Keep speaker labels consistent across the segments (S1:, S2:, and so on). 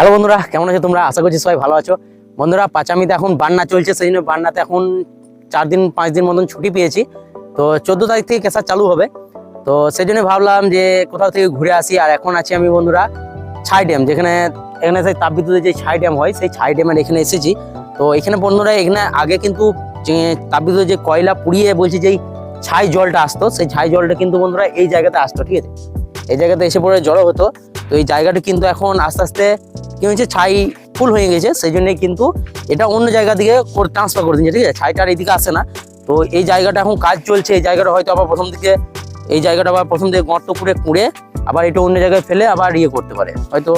S1: Hello বন্ধুরা, কেমন আছো তোমরা? আশা করছি সবাই ভালো আছো। বন্ধুরা, পাঁচামিতে এখন বান্না চলছে, সেই জন্য বান্নাতে এখন চার দিন, পাঁচ দিন মতন ছুটি পেয়েছি। তো চোদ্দ তারিখ থেকে কেসা চালু হবে। তো সেই জন্য ভাবলাম যে কোথাও থেকে ঘুরে আসি। আর এখন আছি আমি বন্ধুরা, ছাই ড্যাম, যেখানে, এখানে সেই তাপবিদ্যুতের যে ছাই ড্যাম হয়, সেই ছাই ড্যামের এখানে এসেছি। তো এখানে বন্ধুরা, এখানে আগে কিন্তু তাপবিদ্যুতের যে কয়লা পুড়িয়ে বলছি যেই ছাই জলটা আসতো, সেই ছাই জলটা কিন্তু বন্ধুরা এই জায়গাতে আসতো, ঠিক আছে? এই জায়গাতে এসে পড়ে জড়ো হতো। তো এই জায়গাটা কিন্তু এখন আস্তে আস্তে কি হয়েছে? ছাই ফুল হয়ে গেছে, সেই জন্যই কিন্তু এটা অন্য জায়গা দিকে ট্রান্সফার করে দিয়েছে, ঠিক আছে? ছাইটা আর এইদিকে আসে না। তো এই জায়গাটা এখন কাজ চলছে, এই জায়গাটা হয়তো আবার প্রথম দিকে, এই জায়গাটা আবার প্রথম দিকে গর্ত করে কুঁড়ে আবার এটা অন্য জায়গায় ফেলে আবার ইয়ে করতে পারে, হয়তো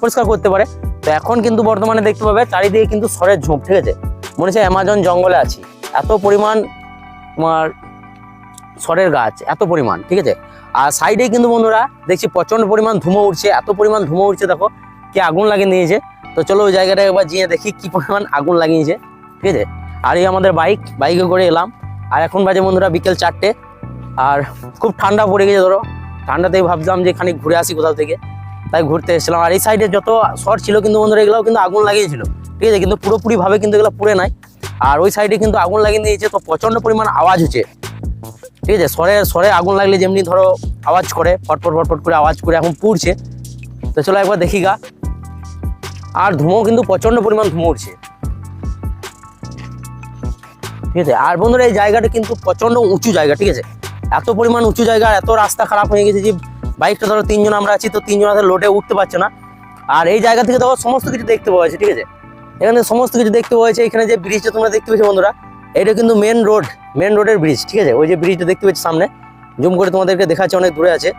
S1: পরিষ্কার করতে পারে। তো এখন কিন্তু বর্তমানে দেখতে পাবে, চারিদিকে কিন্তু সরের ঝোঁক ঠিক আছে? মনে হচ্ছে অ্যামাজন জঙ্গলে আছি। এত পরিমাণ তোমার সরের গাছ, এত পরিমাণ, ঠিক আছে? আর সাইডে কিন্তু বন্ধুরা, দেখছি প্রচণ্ড পরিমাণ ধুমো উঠছে, এত পরিমাণ ধুমো উঠছে, দেখো। কি আগুন লাগিয়ে নিয়েছে? তো চলো ওই জায়গাটা একবার গিয়ে দেখি কি পরিমাণ আগুন লাগিয়েছে, ঠিক আছে? আর এই আমাদের বাইক বাইকে করে এলাম। আর এখন বাজে বন্ধুরা বিকেল চারটে। আর খুব ঠান্ডা পড়ে গেছে, ধরো। ঠান্ডাতেই ভাবলাম যে খানিক ঘুরে আসি কোথাও থেকে। তাই ঘুরতে এসেছিলাম। আর এই সাইডে যত শর ছিল কিন্তু বন্ধুরা, এগুলোও কিন্তু আগুন লাগিয়েছিল, ঠিক আছে? কিন্তু পুরোপুরিভাবে কিন্তু এগুলো পুড়ে নাই। আর ওই সাইডে কিন্তু আগুন লাগিয়ে দিয়েছে তো প্রচণ্ড পরিমাণ আওয়াজ হচ্ছে, ঠিক আছে? সরে সরে আগুন লাগলে যেমনি ধরো আওয়াজ করে, ফটফট ফটফট করে আওয়াজ করে এখন পুড়ছে। তো চলো একবার দেখি গা। আর ধুমো কিন্তু প্রচণ্ড পরিমাণ ধুমো উঠছে ঠিক আছে? আর বন্ধুরা, এই জায়গাটা কিন্তু প্রচণ্ড উঁচু জায়গা, ঠিক আছে? এত পরিমাণ উঁচু জায়গা এত রাস্তা খারাপ হয়ে গেছে যে বাইকটা ধরো তিনজন আমরা আছি, তো তিনজন হাতে লোডে উঠতে পারছে না। আর এই জায়গা থেকে দেখো সমস্ত কিছু দেখতে পাওয়া যাচ্ছে, ঠিক আছে? এখানে সমস্ত কিছু দেখতে পাওয়া যাচ্ছে। এখানে যে ব্রিজটা তোমরা দেখতে পেয়েছ বন্ধুরা, এটা কিন্তু মেন রোড মেন রোডের ব্রিজ ঠিক আছে? ওই যে ব্রিজটা দেখতে পাচ্ছি সামনে। জুম করে তোমাদেরকে দেখাচ্ছে, অনেক দূরে আছে।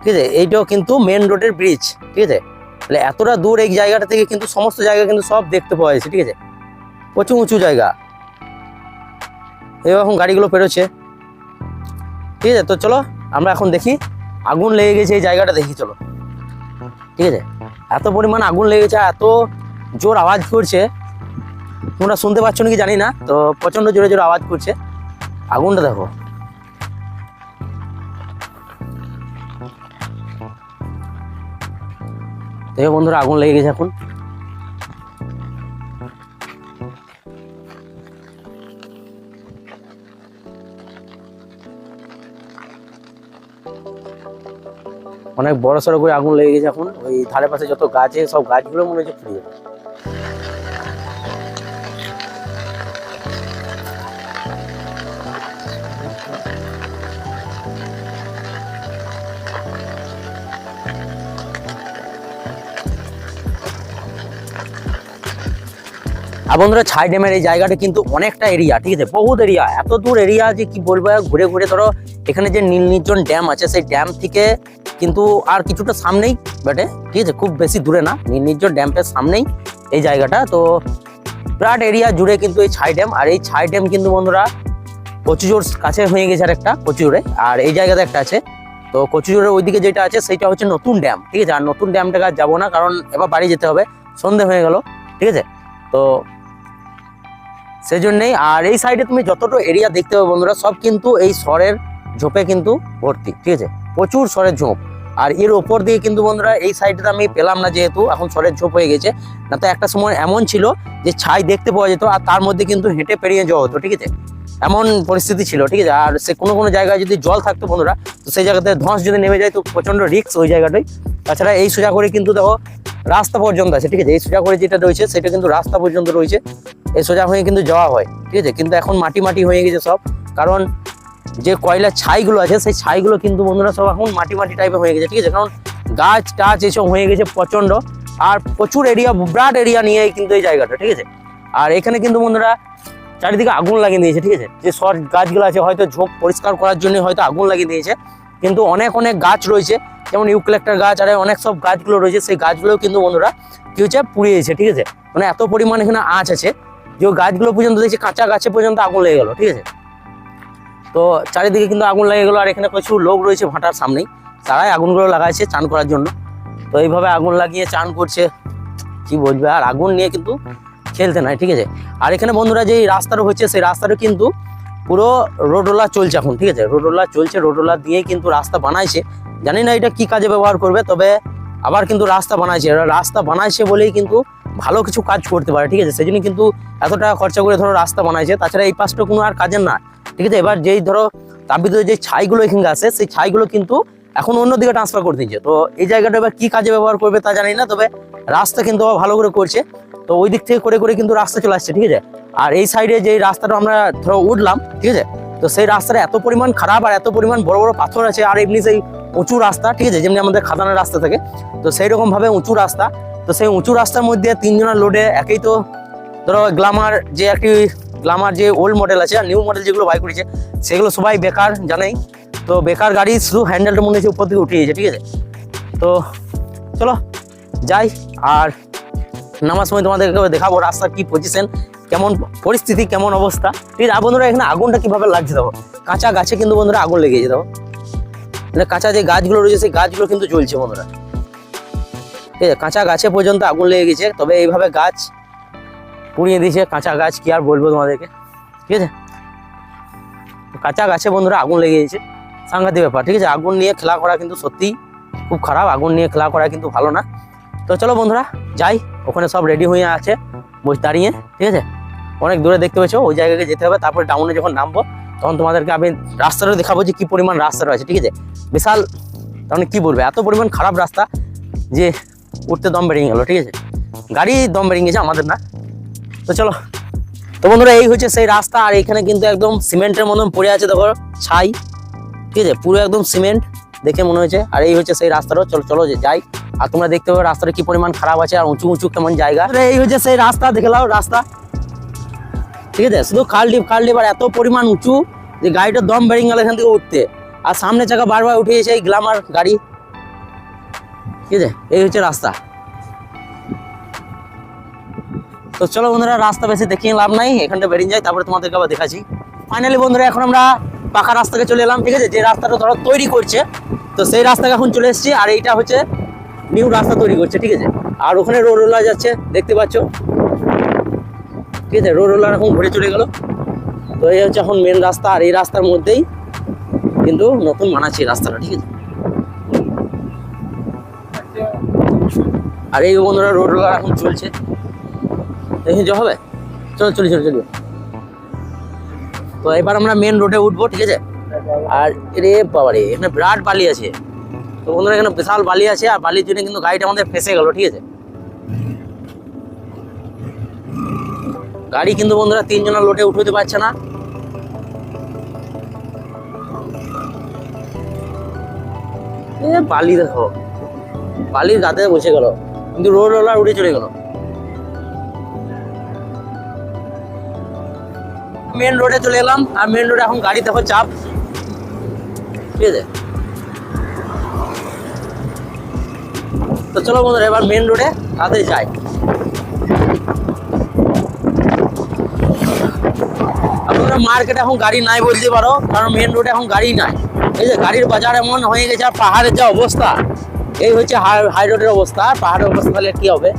S1: ঠিক আছে? এইটাও কিন্তু মেন রোডের ব্রিজ ঠিক আছে? তাহলে এতটা দূর এই জায়গাটা থেকে কিন্তু সমস্ত জায়গা কিন্তু সব দেখতে পাওয়া যাচ্ছে, ঠিক আছে? প্রচুর উঁচু জায়গা। এখন গাড়িগুলো পেরোচ্ছে। ঠিক আছে, তো চলো আমরা এখন দেখি আগুন লেগে গেছে এই জায়গাটা দেখি, চলো। ঠিক আছে? এত পরিমাণ আগুন লেগেছে এত জোর আওয়াজ করছে। তোমরা শুনতে পাচ্ছ নাকি জানি না, তো প্রচণ্ড জোরে জোরে আওয়াজ করছে। আগুনটা দেখো। দেখো বন্ধুরা, আগুন লেগে গেছে এখন। অনেক বড় সড়ো করে আগুন লেগে গেছে এখন। ওই ধারে পাশে যত গাছে সব গাছগুলো মনে হচ্ছে পুড়ে যাবে। আর বন্ধুরা, ছাই ড্যামের এই জায়গাটা কিন্তু অনেকটা এরিয়া ঠিক আছে? বহুত এরিয়া এত দূর এরিয়া যে কি বলব ঘুরে ঘুরে ধরো, এখানে যে নীল নির্জন ড্যাম আছে, সেই ড্যাম থেকে কিন্তু আর কিছুটা সামনেই বটে, ঠিক আছে? খুব বেশি দূরে না নীল নির্জন ড্যামের সামনেই এই জায়গাটা। তো বিরাট এরিয়া জুড়ে কিন্তু এই ছাই ড্যাম, আর এই ছাই ড্যাম কিন্তু বন্ধুরা, কচুজোর কাছে হয়ে গেছে আর একটা, কচুজোরে। আর এই জায়গাতে একটা আছে। তো কচুজোরের ওইদিকে যেটা আছে সেটা হচ্ছে নতুন ড্যাম, ঠিক আছে? আর নতুন ড্যামটাকে আর যাব না, কারণ এবার বাড়ি যেতে হবে, সন্ধে হয়ে গেল, ঠিক আছে? তো সেই জন্যেই আর এই সাইডে তুমি যতটা এরিয়া দেখতে পাবে বন্ধুরা, সব কিন্তু এই সরের ঝোপে কিন্তু ভর্তি, ঠিক আছে? প্রচুর সরের ঝোপ। আর এর ওপর দিয়ে কিন্তু বন্ধুরা, এই সাইডটা আমি পেলাম না যেহেতু, এখন সরের ঝোপ হয়ে গেছে। না তো একটা সময় এমন ছিল যে ছাই দেখতে পাওয়া যেত, আর তার মধ্যে কিন্তু হেঁটে পেরিয়ে যাওয়া হতো, ঠিক আছে? এমন পরিস্থিতি ছিল, ঠিক আছে? আর সে কোনো কোনো জায়গায় যদি জল থাকতো বন্ধুরা, তো সেই জায়গাতে ধস যদি নেমে যায়, তো প্রচণ্ড রিস্ক ওই জায়গাটাই। তাছাড়া এই সোজা করে কিন্তু দেখো রাস্তা পর্যন্ত আছে, ঠিক আছে? এই সোজা করে যেটা রয়েছে, সেটা কিন্তু রাস্তা পর্যন্ত রয়েছে। এই সোজা হয়ে কিন্তু যাওয়া হয়, ঠিক আছে? কিন্তু এখন মাটি মাটি হয়ে গেছে সব। কারণ যে কয়লার ছাইগুলো আছে, সেই ছাইগুলো কিন্তু বন্ধুরা সব এখন মাটি মাটি টাইপের হয়ে গেছে, ঠিক আছে? কারণ গাছ টাছ এসব হয়ে গেছে প্রচণ্ড, আর প্রচুর এরিয়া বিরাট এরিয়া নিয়ে কিন্তু এই জায়গাটা, ঠিক আছে? আর এখানে কিন্তু বন্ধুরা চারিদিকে আগুন লাগিয়ে দিয়েছে, ঠিক আছে? যে সব গাছগুলো আছে, হয়তো ঝোঁক পরিষ্কার করার জন্য হয়তো আগুন লাগিয়ে দিয়েছে। কিন্তু অনেক অনেক গাছ রয়েছে যেমন ইউক্লেক্টার গাছ, আর অনেক সব গাছগুলো রয়েছে, সেই গাছগুলো কিন্তু বন্ধুরা কি হচ্ছে, পুড়িয়েছে, ঠিক আছে? মানে এত পরিমাণ এখানে আঁচ আছে যে গাছগুলো পর্যন্ত দেখছি কাঁচা গাছে পর্যন্ত আগুন লেগে গেলো, ঠিক আছে? তো চারিদিকে কিন্তু আগুন লেগে গেলো, আর এখানে প্রচুর লোক রয়েছে ভাটার সামনেই। তারাই আগুনগুলো লাগাইছে চান করার জন্য। তো এইভাবে আগুন লাগিয়ে চান করছে, কি বলবে? আর আগুন নিয়ে কিন্তু খেলতে নাই, ঠিক আছে? আর এখানে বন্ধুরা যে রাস্তাটা হচ্ছে, সেই রাস্তাটা কিন্তু পুরো রোডওয়ালা চলছে এখন, ঠিক আছে? রোডওয়ালা চলছে রোডওয়ালা দিয়েই কিন্তু রাস্তা বানাইছে। জানি না এটা কি কাজে ব্যবহার করবে, তবে আবার কিন্তু রাস্তা বানাইছে। রাস্তা বানাইছে বলেই কিন্তু ভালো কিছু কাজ করতে পারে, ঠিক আছে? সেই জন্য কিন্তু এত টাকা খরচা করে ধরো রাস্তা বানাইছে, তাছাড়া এই পাশটা কোনো আর কাজের না, ঠিক আছে? এবার যেই ধরো তাপবিদ্যুৎ যে ছাইগুলো এখানে আছে, সেই ছাইগুলো কিন্তু এখন অন্যদিকে ট্রান্সফার করে দিচ্ছে তো এই জায়গাটা এবার কি কাজে ব্যবহার করবে তা জানি না, তবে রাস্তা কিন্তু ভালো করে করছে। তো ওই দিক থেকে করে করে কিন্তু রাস্তা চলে আসছে, ঠিক আছে? আর এই সাইডে যে রাস্তাটা আমরা ধরো উঠলাম, ঠিক আছে? তো সেই রাস্তাটা এত পরিমাণ খারাপ আর এত পরিমাণ বড় বড় পাথর আছে আর এমনি সেই উঁচু রাস্তা, ঠিক আছে? যেমনি আমাদের খাদানের রাস্তা থাকে। তো সেই রকম ভাবে উঁচু রাস্তা। তো সেই উঁচু রাস্তার মধ্যে তিনজনের লোডে একেই তো ধরো গ্লামার যে একটি গ্লামার যে ওল্ড মডেল আছে আর নিউ মডেল যেগুলো বাইক করেছে, সেগুলো সবাই বেকার জানেই। তো বেকার গাড়ি শুধু হ্যান্ডেলটা মনে হচ্ছে উপর থেকে উঠিয়েছে ঠিক আছে? তো চলো, যাই। আর নামার সময় তোমাদেরকে দেখাবো রাস্তার কি পজিশন কেমন পরিস্থিতি, কেমন অবস্থা। ঠিক আছে? বন্ধুরা, এখানে আগুনটা কীভাবে লাগছে দেখো? কাঁচা গাছে কিন্তু বন্ধুরা আগুন লেগে দেখো। মানে কাঁচা যে গাছগুলো রয়েছে, সেই গাছগুলো কিন্তু জ্বলছে বন্ধুরা। ঠিক আছে? কাঁচা গাছে পর্যন্ত আগুন লেগে গেছে। তবে এইভাবে গাছ পুড়িয়ে দিয়েছে। কাঁচা গাছ কি আর বলব তোমাদেরকে? ঠিক আছে? কাঁচা গাছে বন্ধুরা আগুন লেগে গেছে। সাংঘাতিক ব্যাপার। ঠিক আছে? আগুন নিয়ে খেলা করা কিন্তু সত্যি খুব খারাপ। আগুন নিয়ে খেলা করা কিন্তু ভালো না। তো চলো বন্ধুরা, যাই। ওখানে সব রেডি হয়ে আছে। বসে দাঁড়িয়ে, ঠিক আছে? অনেক দূরে দেখতে পেয়েছ, ওই জায়গাকে যেতে হবে। তারপর ডাউনে যখন নামবো, তখন তোমাদেরকে আমি রাস্তাটা দেখাবো যে কি পরিমাণ রাস্তা রয়েছে, ঠিক আছে? বিশাল, তাহলে কি বলবে, এত পরিমাণ খারাপ রাস্তা যে উঠতে দম বেরিয়ে গেলো, ঠিক আছে? গাড়ি দম বেরিয়ে গেছে, আমাদের না। তো চলো। তো বন্ধুরা, এই হচ্ছে সেই রাস্তা, আর এখানে কিন্তু একদম সিমেন্টের মতন পড়ে আছে, দেখো, ছাই, ঠিক আছে? পুরো একদম সিমেন্ট দেখে মনে হয়েছে, আর এই হচ্ছে সেই রাস্তাটা। চলো চলো যে যাই। আর তোমরা দেখতে পাবে রাস্তাটা কি পরিমাণ খারাপ আছে আর উঁচু উঁচু কেমন জায়গা। এই হচ্ছে সেই রাস্তা, দেখে রাস্তা। ঠিক আছে? শুধু খাল ডিপ খাল ডিপ, আর এত পরিমাণ উঁচু যে গাড়িটা দম বেরিয়ে গেল এখান থেকে উঠতে। আর সামনে চাকা বারবার উঠে এসে এই গ্লামার গাড়ি। ঠিক আছে? এই হচ্ছে রাস্তা। তো চলো বন্ধুরা, রাস্তা বেশি দেখিয়ে লাভ নাই, এখানটা বেরিয়ে যাই, তারপরে তোমাদেরকে আবার দেখাচ্ছি। ফাইনালি বন্ধুরা, এখন আমরা পাকা রাস্তাকে চলে এলাম, ঠিক আছে? যে রাস্তাটা ধরো তৈরি করছে, তো সেই রাস্তাকে এখন চলে এসেছি, আর এইটা হচ্ছে নিউ রাস্তা তৈরি করছে, ঠিক আছে? আর ওখানে রোড রোলার যাচ্ছে, দেখতে পাচ্ছ? ঠিক আছে রোড রোলার এখন ঘুরে চলে গেল। তো এই হচ্ছে এখন মেন রাস্তা, আর এই রাস্তার মধ্যেই কিন্তু নতুন বানাচ্ছে এই রাস্তাটা, ঠিক আছে? আর এই বন্ধুরা রোড রোলার এখন চলছে। দেখি যে হবে? চলো, চলি চলো, চলি। তো এবার আমরা মেন রোডে উঠবো, ঠিক আছে? আর রে বাবারে, এখানে বিরাট বালি আছে। তো বন্ধুরা, এখানে বিশাল বালি আছে, আর বালির জন্য কিন্তু গাড়িটা আমাদের ফেসে গেল, ঠিক আছে? গাড়ি কিন্তু বন্ধুরা তিনজনের লোটে উঠতে পারছে না। বালি দেখো, বালির গাতে বসে গেল, কিন্তু রোড রোলার উঠে চলে গেল। মেন রোডে চলে এলাম, আর মেন রোডে এখন গাড়ি দেখো চাপ, ঠিক আছে? তো চলো বন্ধুরা, এবার মেন রোডে তাড়াতাড়ি যাই। আপনারা মার্কেটে এখন গাড়ি নাই বলতে পারো, কারণ মেন রোডে এখন গাড়ি নাই। এই যে গাড়ির বাজার এমন হয়ে গেছে, আর পাহাড়ের যা অবস্থা, এই হচ্ছে হাই রোডের অবস্থা, আর পাহাড়ের অবস্থা তাহলে কি হবে?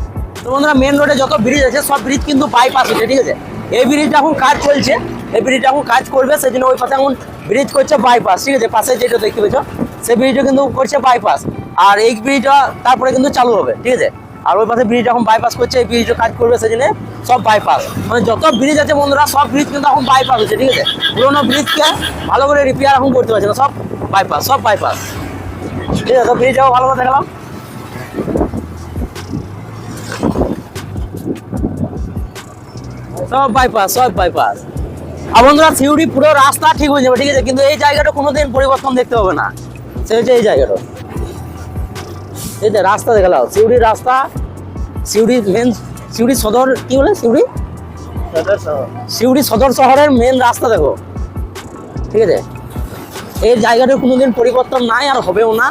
S1: তো বন্ধুরা মেন রোডে যত ব্রিজ আছে, সব ব্রিজ কিন্তু বাইপাস হচ্ছে ঠিক আছে? এই ব্রিজটা এখন কাজ চলছে, এই ব্রিজটা এখন কাজ করবে সেই জন্য ওই পাশে এখন ব্রিজ করছে বাইপাস ঠিক আছে? পাশে যেটা দেখতে পেয়েছ সেই ব্রিজটা কিন্তু করছে বাইপাস আর এই ব্রিজটা তারপরে কিন্তু চালু হবে, ঠিক আছে? আর ওই পাশে ব্রিজ এখন বাইপাস করছে, এই ব্রিজটা কাজ করবে জন্য সব বাইপাস মানে যত ব্রিজ আছে বন্ধুরা, সব ব্রিজ কিন্তু এখন বাইপাস হচ্ছে, ঠিক আছে? পুরোনো ব্রিজকে ভালো করে রিপেয়ার এখন করতে পারছে না, সব বাইপাস সব বাইপাস ঠিক আছে ব্রিজটাও ভালো করে দেখালাম। সব বাইপাস সব বাইপাস আর বন্ধুরা, সিউড়ি পুরো রাস্তা ঠিক হয়ে যাবে, ঠিক আছে? কিন্তু এই জায়গাটা কোনোদিন পরিবর্তন দেখতে হবে না। সে হচ্ছে এই জায়গাটা। এই যে রাস্তা দেখালাম সিউড়ির রাস্তা সিউড়ি মেন সিউড়ি সদর কি বলে সিউড়ি? সিউড়ি সদর শহরের মেন রাস্তা দেখো। ঠিক আছে? এই জায়গাটার কোনোদিন পরিবর্তন নাই আর হবেও না।